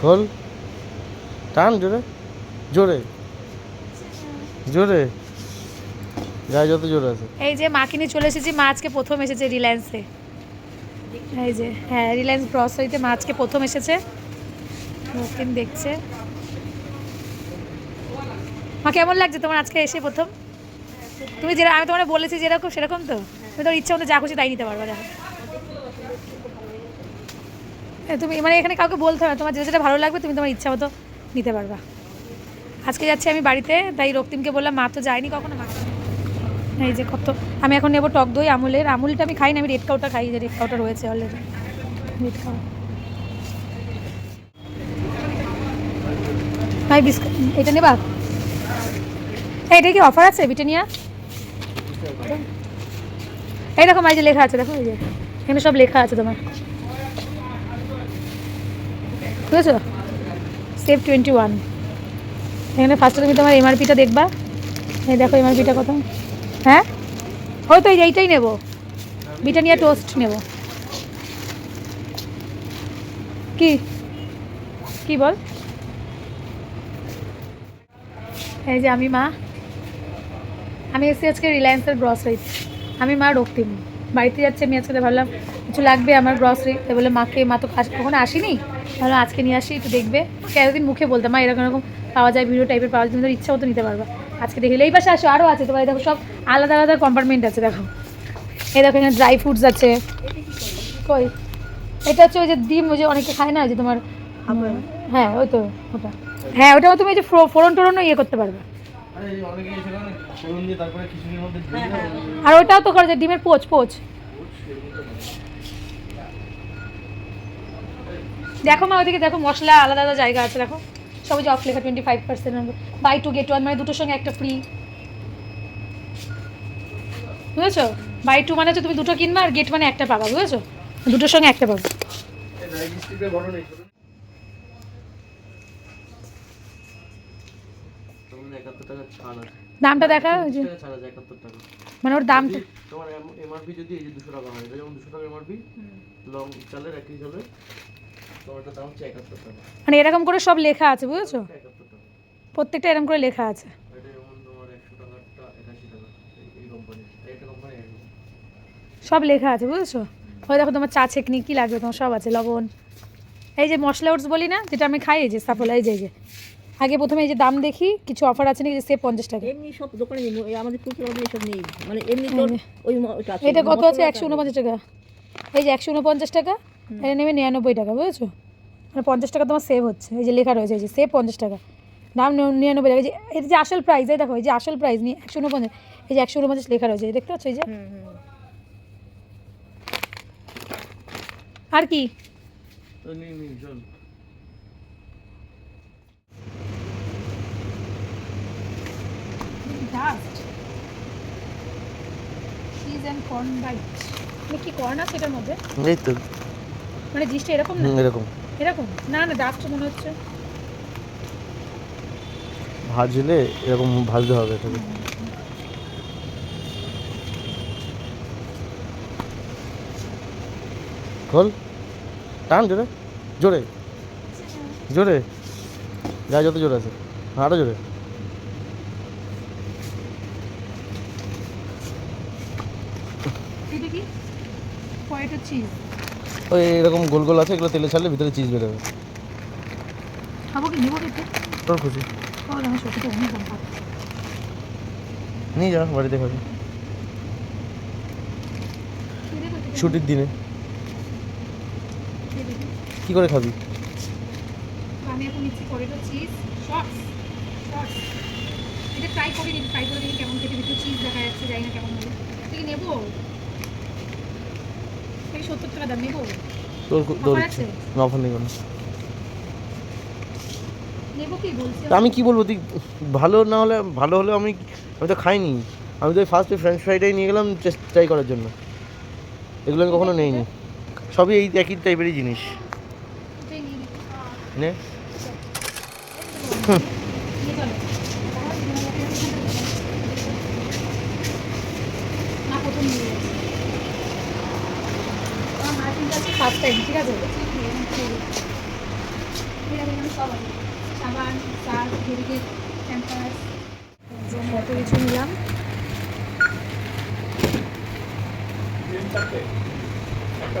খোল। টান, জোরে। জোরে। জোরে। গায়ে যত জোরে আছে। এই যে মাকে নিয়ে চলে এসেছি, মা আজকে প্রথম এসেছে রিলায়েন্সে এই যে হ্যাঁ রিলায়েন্স গ্রসারিতে মা আজকে প্রথম এসেছে। রক্তিম দেখছে। মা, কেমন লাগছে তোমার আজকে এসে প্রথম? তুমি যেটা আমি তোমার বলেছি যেরকম, সেরকম তো? তুমি তোর ইচ্ছা মতো যা খুশি তাই নিতে পারবে, দেখো। তুমি মানে এখানে কাউকে বলতে হবে তোমার যেটা ভালো লাগবে তুমি তোমার ইচ্ছা মতো নিতে পারবা। আজকে যাচ্ছি আমি বাড়িতে তাই রক্তিমকে বললাম মা তো যায়নি কখনো মা এই যে কত আমি এখন নেব টক দই আমুলের। আমুলটা আমি খাই না আমি রেড কাউটা খাই যে রেড কাউটা রয়েছে অলরেডি রেড কাউ ভাই বিস্কুট এটা নেবা? এই, এটা কি অফার আছে ব্রিটানিয়া এই দেখো ভাই যে লেখা আছে দেখো এখানে সব লেখা আছে তোমার। বুঝেছ? সেভ টোয়েন্টি ওয়ান এখানে ফার্স্টে তুমি তোমার এমআরপিটা দেখবা। এই দেখো এমআরপিটা কত। হ্যাঁ? ওই তো এই এইটাই নেব। ব্রিটানিয়া টোস্ট নেব। কি? কি বল? এই যে আমি মা। আমি এসেছি আজকে রিলায়েন্সের গ্রসারিতে আমি মা রক্তিম। বাড়িতে যাচ্ছি, আমি আজকে ভাবলাম, কিছু লাগবে আমার গ্রসারি বলে মাকে, মা তো কখনো আসেনি? ভাবলাম আজকে নিয়ে আসি একটু দেখবে। এতদিন মুখে বলতাম মা এরকম এরকম পাওয়া যায় ভিডিও টাইপের পাওয়া যায় তুমি তোর ইচ্ছা মতো নিতে পারবা। আজকে দেখলে এই পাশে আসো আরও আছে তোমার এই দেখো সব আলাদা আলাদা কম্পার্টমেন্ট আছে দেখো। এই দেখো এখানে ড্রাই ফ্রুটস আছে। কই? এটা হচ্ছে ওই যে ডিম ওই যে অনেকে খায় না ওই যে তোমার হ্যাঁ ওই তো ওটা। হ্যাঁ ওটা তুমি যে ফোড়ন টোড়নও ইয়ে করতে পারবে। আর ওটাও তো করে যে ডিমের পোচ পোচ। দেখো মা ওইদিকে দেখো মশলা আলাদা আলাদা জায়গা আছে দেখো। সব যে অফ লেখা twenty five percent by two get one মানে দুটোর সঙ্গে একটা ফ্রি বুঝেছ? বাই টু মানে হচ্ছে তুমি দুটো কিনবা আর গেট মানে একটা পাবা বুঝেছ? দুটোর সঙ্গে একটা পাবা। দামটা দেখা ওই যে মানে ওর দামটা তোমার এমআরপি যদি এই যে দুশো টাকা হয় যেমন দুশো টাকা এমআরপি লং চালের এক কেজি মানে এরকম করে সব লেখা আছে বুঝেছ? প্রত্যেকটা এরকম করে লেখা আছে। সব লেখা আছে বুঝেছ? ওই দেখো তোমার চা ছেকনি কী লাগবে তোমার সব আছে লবণ। এই যে মশলা ওটস বলি না যেটা আমি খাই এই যে সাফল এই যে এই যে। আগে প্রথমে এই যে দাম দেখি কিছু অফার আছে নাকি যে সে পঞ্চাশ টাকা। এমনি সব দোকানে আমাদের নেই। মানে এমনি ওই এটা কত আছে? একশো উনপঞ্চাশ টাকা। এই যে একশো উনপঞ্চাশ টাকা এটা নেবে নিরানব্বই টাকা বুঝেছ? মানে পঞ্চাশ টাকা তোমার সেভ হচ্ছে। এই যে লেখা রয়েছে এই যে সেভ পঞ্চাশ টাকা। দাম নিরানব্বই টাকা। এই যে এটা যে আসল প্রাইস এই দেখো এই যে আসল প্রাইস নিয়ে একশো উনপঞ্চাশ এই যে একশো উনপঞ্চাশ লেখা রয়েছে দেখতে পাচ্ছ এই যে। আর কি? মানে কি কর্ন আছে এটার মধ্যে? এই তো। মানে জিনিসটা এরকম না? এরকম। এরকম? না না ডাস্ট মনে হচ্ছে। ভাজলে এরকম ভাজতে হবে এটাকে। খোল। টান জোরে। জোরে। জোরে। গায়ে যত জোরে আছে। আরও জোরে। এটা কি? পয়েটো চিজ ওই এরকম গোল গোল আছে এগুলো তেলে ছাড়লে ভিতরে চিজ বেরোবে। খাব কি? নেব কিন্তু তোর খুশি। নিয়ে যা বাড়িতে খাবি। ছুটির দিনে। কি করে খাবি? আমি এখন নিচ্ছি পটেটো চিজ শর্টস শর্টস এটা ট্রাই করে নিই ট্রাই করে দেখি কেমন খেতে ভিতরে চিজ দেখা যাচ্ছে জানি না কেমন হবে নেব? এই সত্তর টাকা দাম নেব? তোর তোর Offer ইচ্ছে। আছে? অফার নেই কোনো আমি কি বলব? তুই ভালো না হলে ভালো হলে আমি আমি তো খাইনি। আমি তো ফার্স্ট ফ্রেঞ্চ ফ্রাইটাই নিয়ে গেলাম ট্রাই করার জন্য। এগুলো আমি কখনো নেইনি। সবই এই একই টাইপেরই জিনিস। নে। না, প্রথম টাইম ঠিক আছে? সাবান সার্ফ ভেরিগেট ক্যাম্পাস কত কিছু নিলাম একটা